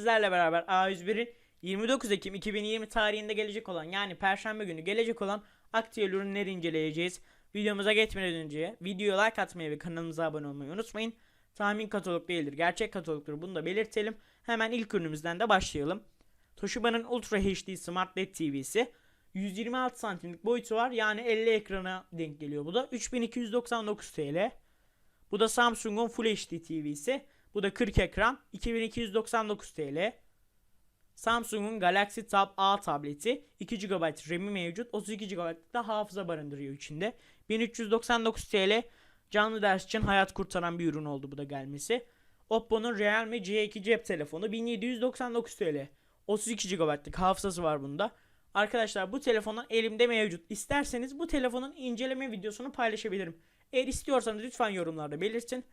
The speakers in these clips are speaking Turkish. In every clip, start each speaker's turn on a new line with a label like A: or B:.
A: sizlerle beraber A101'in 29 Ekim 2020 tarihinde gelecek olan yani Perşembe günü gelecek olan aktüel ürünleri inceleyeceğiz. Videomuza geçmeden önce videoya like atmayı ve kanalımıza abone olmayı unutmayın. Tahmin katalog değildir, gerçek katalogdur bunu da belirtelim. Hemen ilk ürünümüzden de başlayalım. Toshiba'nın Ultra HD Smart LED TV'si 126 santimlik boyutu var yani 50 ekrana denk geliyor bu da 3299 TL. Bu da Samsung'un Full HD TV'si. Bu da 40 ekran 2299 TL. Samsung'un Galaxy Tab A tableti 2 GB RAM'i mevcut 32 GB'lık da hafıza barındırıyor içinde. 1399 TL canlı ders için hayat kurtaran bir ürün oldu bu da gelmesi. Oppo'nun Realme C2 cep telefonu 1799 TL. 32 GB'lık hafızası var bunda. Arkadaşlar bu telefonun elimde mevcut. İsterseniz bu telefonun inceleme videosunu paylaşabilirim. Eğer istiyorsanız lütfen yorumlarda belirtin.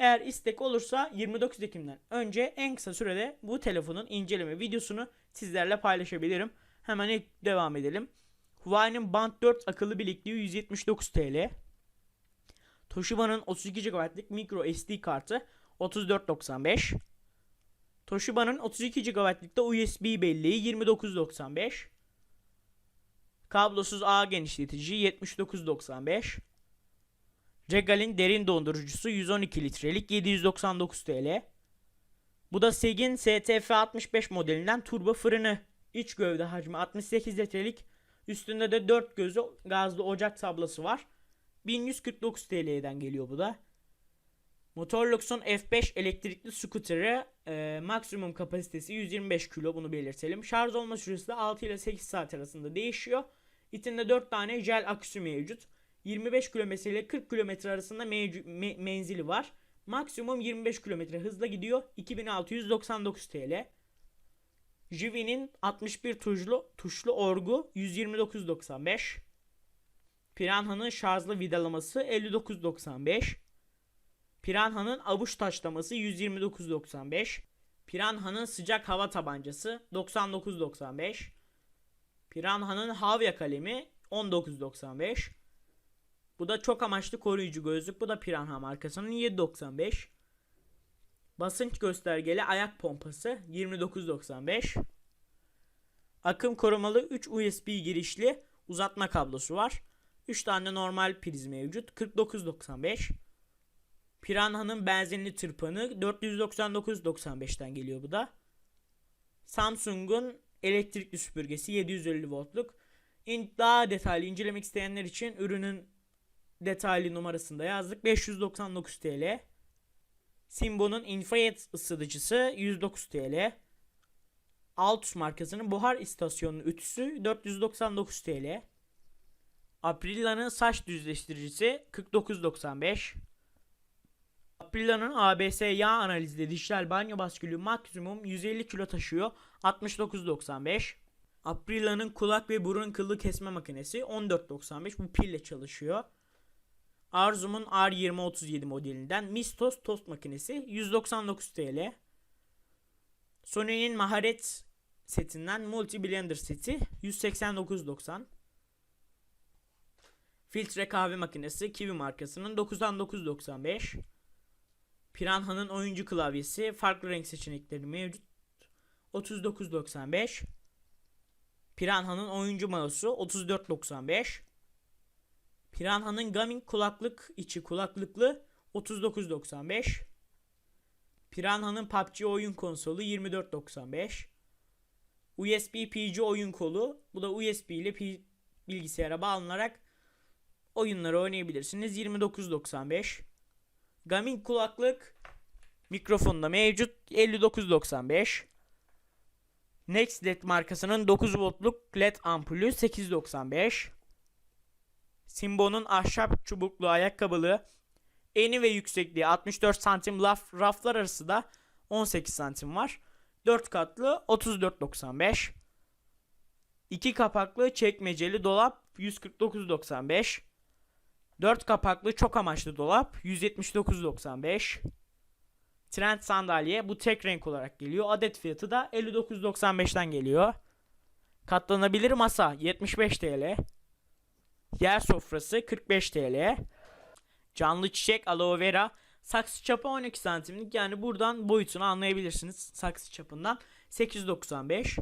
A: Eğer istek olursa 29 Ekim'den önce en kısa sürede bu telefonun inceleme videosunu sizlerle paylaşabilirim. Hemen ilk devam edelim. Huawei'nin Band 4 akıllı bilekliği 179 TL. Toshiba'nın 32 GB'lık micro SD kartı 34.95. Toshiba'nın 32 GB'lık da USB belleği 29.95. Kablosuz ağ genişletici 79.95. Regal'in derin dondurucusu 112 litrelik 799 TL. Bu da Segin STF65 modelinden turbo fırını. İç gövde hacmi 68 litrelik. Üstünde de 4 gözü gazlı ocak tablası var. 1149 TL'den geliyor bu da. Motorlux'un F5 elektrikli scooter'ı e, maksimum kapasitesi 125 kilo bunu belirtelim. Şarj olma süresi de 6 ile 8 saat arasında değişiyor. İçinde 4 tane jel aküsü mevcut. 25 km ile 40 km arasında me- menzili var. Maksimum 25 km hızla gidiyor. 2699 TL. Jivi'nin 61 tuşlu tuşlu orgu 129.95. Piranha'nın şarjlı vidalaması 59.95. Piranha'nın avuç taşlaması 129.95. Piranha'nın sıcak hava tabancası 99.95. Piranha'nın havya kalemi 19.95. Bu da çok amaçlı koruyucu gözlük. Bu da Piranha markasının 7.95. Basınç göstergeli ayak pompası 29.95. Akım korumalı 3 USB girişli uzatma kablosu var. 3 tane normal priz mevcut 49.95. Piranha'nın benzinli tırpanı 499.95'ten geliyor bu da. Samsung'un elektrikli süpürgesi 750 voltluk. Daha detaylı incelemek isteyenler için ürünün detaylı numarasında yazdık. 599 TL. Simbo'nun infrared ısıtıcısı 109 TL. Altus markasının buhar istasyonu ütüsü 499 TL. Aprilia'nın saç düzleştiricisi 49.95. Aprilia'nın ABS yağ analizli dijital banyo baskülü maksimum 150 kilo taşıyor 69.95. Aprilia'nın kulak ve burun kılı kesme makinesi 14.95 bu pille çalışıyor. Arzum'un R2037 modelinden Mistos tost makinesi 199 TL. Sony'nin maharet setinden Multi Blender seti 189.90. Filtre kahve makinesi Kiwi markasının 99.95. Piranha'nın oyuncu klavyesi farklı renk seçenekleri mevcut 39.95. Piranha'nın oyuncu mouse'u 34.95. Piranha'nın gaming kulaklık içi kulaklıklı 39.95. Piranha'nın PUBG oyun konsolu 24.95. USB PC oyun kolu. Bu da USB ile bilgisayara bağlanarak oyunları oynayabilirsiniz. 29.95. Gaming kulaklık mikrofonda mevcut 59.95. Next LED markasının 9 voltluk LED ampulü 8.95. Simbo'nun ahşap çubuklu ayakkabılı eni ve yüksekliği 64 santim laf, raflar arası da 18 santim var. 4 katlı 34.95. 2 kapaklı çekmeceli dolap 149.95. 4 kapaklı çok amaçlı dolap 179.95. Trend sandalye bu tek renk olarak geliyor. Adet fiyatı da 59.95'ten geliyor. Katlanabilir masa 75 TL. Yer sofrası 45 TL. Canlı çiçek aloe vera Saksı çapı 12 santimlik yani buradan boyutunu anlayabilirsiniz saksı çapından. 895.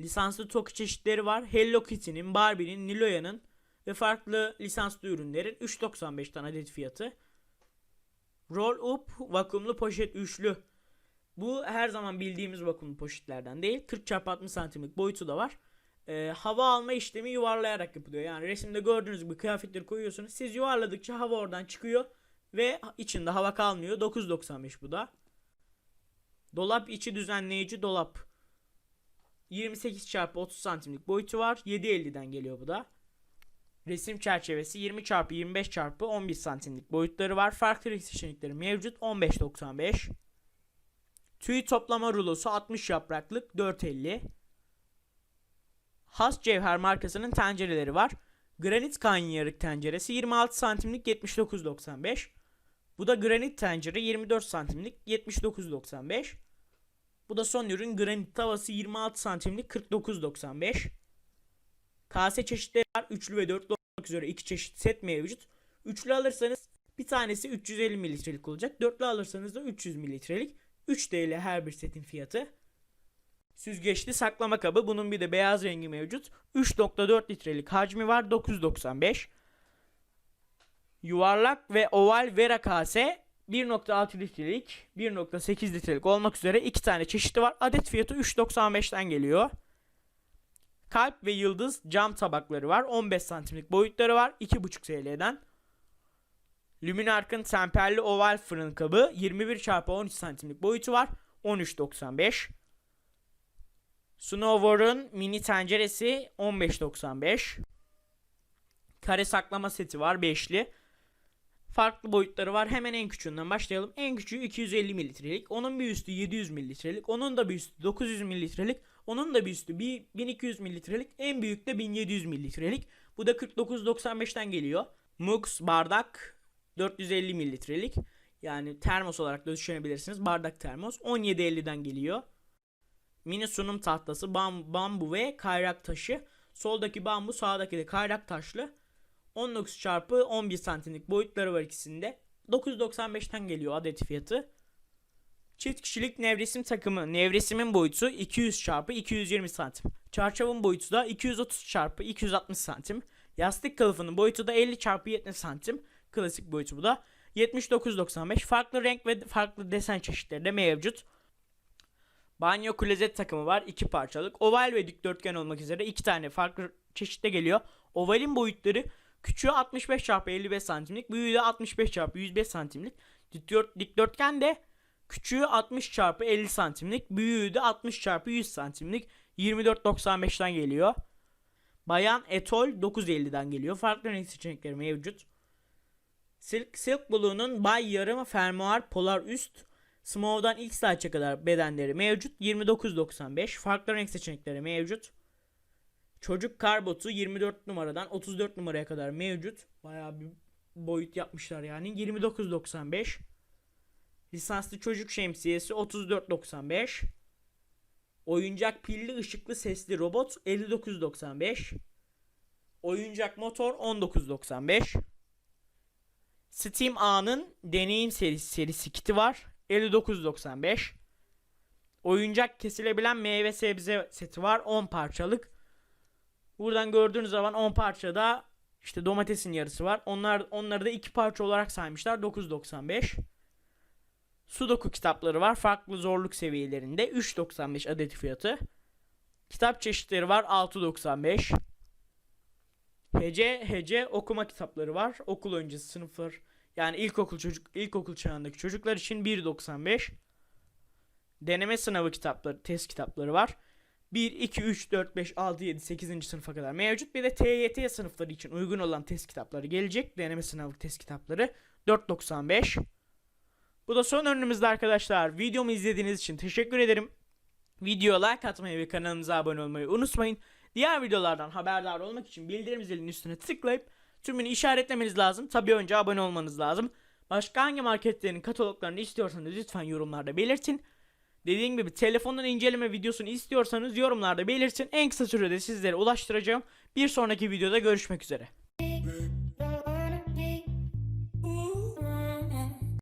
A: Lisanslı toku çeşitleri var. Hello Kitty'nin, Barbie'nin, Niloya'nın ve farklı lisanslı ürünlerin 3.95'ten adet fiyatı. Roll Up vakumlu poşet üçlü. Bu her zaman bildiğimiz vakumlu poşetlerden değil. 40 x 60 santimlik boyutu da var. Ee, hava alma işlemi yuvarlayarak yapılıyor. Yani resimde gördüğünüz gibi kıyafetleri koyuyorsunuz. Siz yuvarladıkça hava oradan çıkıyor ve içinde hava kalmıyor. 9.95 bu da. Dolap içi düzenleyici dolap. 28 x 30 santimlik boyutu var. 7.50'den geliyor bu da. Resim çerçevesi 20 x 25 x 11 santimlik boyutları var. Farklı renk seçenekleri mevcut. 15.95. Tüy toplama rulosu 60 yapraklık 4.50. Has Cevher markasının tencereleri var. Granit kanyarık tenceresi 26 santimlik 79.95. Bu da granit tencere 24 santimlik 79.95. Bu da son ürün granit tavası 26 santimlik 49.95. Kase çeşitleri var. Üçlü ve dörtlü olmak üzere iki çeşit set mevcut. Üçlü alırsanız bir tanesi 350 mililitrelik olacak. Dörtlü alırsanız da 300 mililitrelik. 3 TL her bir setin fiyatı. Süzgeçli saklama kabı. Bunun bir de beyaz rengi mevcut. 3.4 litrelik hacmi var. 9.95. Yuvarlak ve oval vera kase 1.6 litrelik, 1.8 litrelik olmak üzere iki tane çeşidi var. Adet fiyatı 3.95'ten geliyor. Kalp ve yıldız cam tabakları var. 15 santimlik boyutları var. 2.5 TL'den. Luminark'ın temperli oval fırın kabı 21 x 13 santimlik boyutu var. 13.95. Snowwar'ın mini tenceresi 15.95. Kare saklama seti var 5'li. Farklı boyutları var. Hemen en küçüğünden başlayalım. En küçüğü 250 mililitrelik. Onun bir üstü 700 mililitrelik. Onun da bir üstü 900 mililitrelik. Onun da bir üstü 1200 mililitrelik. En büyük de 1700 mililitrelik. Bu da 49.95'ten geliyor. Mux bardak 450 mililitrelik. Yani termos olarak da düşünebilirsiniz. Bardak termos 17.50'den geliyor. Mini sunum tahtası bam, bambu ve kayrak taşı. Soldaki bambu sağdaki de kayrak taşlı. 19 çarpı 11 santimlik boyutları var ikisinde. 9.95'ten geliyor adet fiyatı. Çift kişilik nevresim takımı. Nevresimin boyutu 200 çarpı 220 santim. Çarşafın boyutu da 230 çarpı 260 santim. Yastık kılıfının boyutu da 50 çarpı 70 santim. Klasik boyutu bu da. 79.95. Farklı renk ve farklı desen çeşitleri de mevcut. Banyo klozet takımı var. iki parçalık. Oval ve dikdörtgen olmak üzere iki tane farklı çeşitte geliyor. Ovalin boyutları küçüğü 65 çarpı 55 santimlik. Büyüğü de 65 çarpı 105 santimlik. Dikdört, dikdörtgen de küçüğü 60 çarpı 50 santimlik. Büyüğü de 60 çarpı 100 santimlik. 24.95'ten geliyor. Bayan Etol 9.50'den geliyor. Farklı renk seçenekleri mevcut. Silk, Silk Blue'nun Bay Yarım Fermuar Polar Üst Small'dan ilk size'a kadar bedenleri mevcut. 29.95. Farklı renk seçenekleri mevcut. Çocuk karbotu 24 numaradan 34 numaraya kadar mevcut. Bayağı bir boyut yapmışlar yani. 29.95. Lisanslı çocuk şemsiyesi 34.95. Oyuncak pilli ışıklı sesli robot 59.95. Oyuncak motor 19.95. Steam A'nın deneyim serisi, serisi kiti var. 59.95. Oyuncak kesilebilen meyve sebze seti var 10 parçalık. Buradan gördüğünüz zaman 10 parçada işte domatesin yarısı var. Onlar onları da 2 parça olarak saymışlar 9.95. Sudoku kitapları var farklı zorluk seviyelerinde 3.95 adet fiyatı. Kitap çeşitleri var 6.95. Hece hece okuma kitapları var. Okul öncesi sınıflar yani ilkokul çocuk ilkokul çağındaki çocuklar için 1.95. Deneme sınavı kitapları, test kitapları var. 1, 2, 3, 4, 5, 6, 7, 8. sınıfa kadar mevcut. Bir de TYT sınıfları için uygun olan test kitapları gelecek. Deneme sınavı test kitapları 4.95. Bu da son ürünümüzde arkadaşlar. Videomu izlediğiniz için teşekkür ederim. Videoya like atmayı ve kanalımıza abone olmayı unutmayın. Diğer videolardan haberdar olmak için bildirim zilinin üstüne tıklayıp tümünü işaretlemeniz lazım. Tabii önce abone olmanız lazım. Başka hangi marketlerin kataloglarını istiyorsanız lütfen yorumlarda belirtin. Dediğim gibi telefondan inceleme videosunu istiyorsanız yorumlarda belirtin. En kısa sürede sizlere ulaştıracağım. Bir sonraki videoda görüşmek üzere.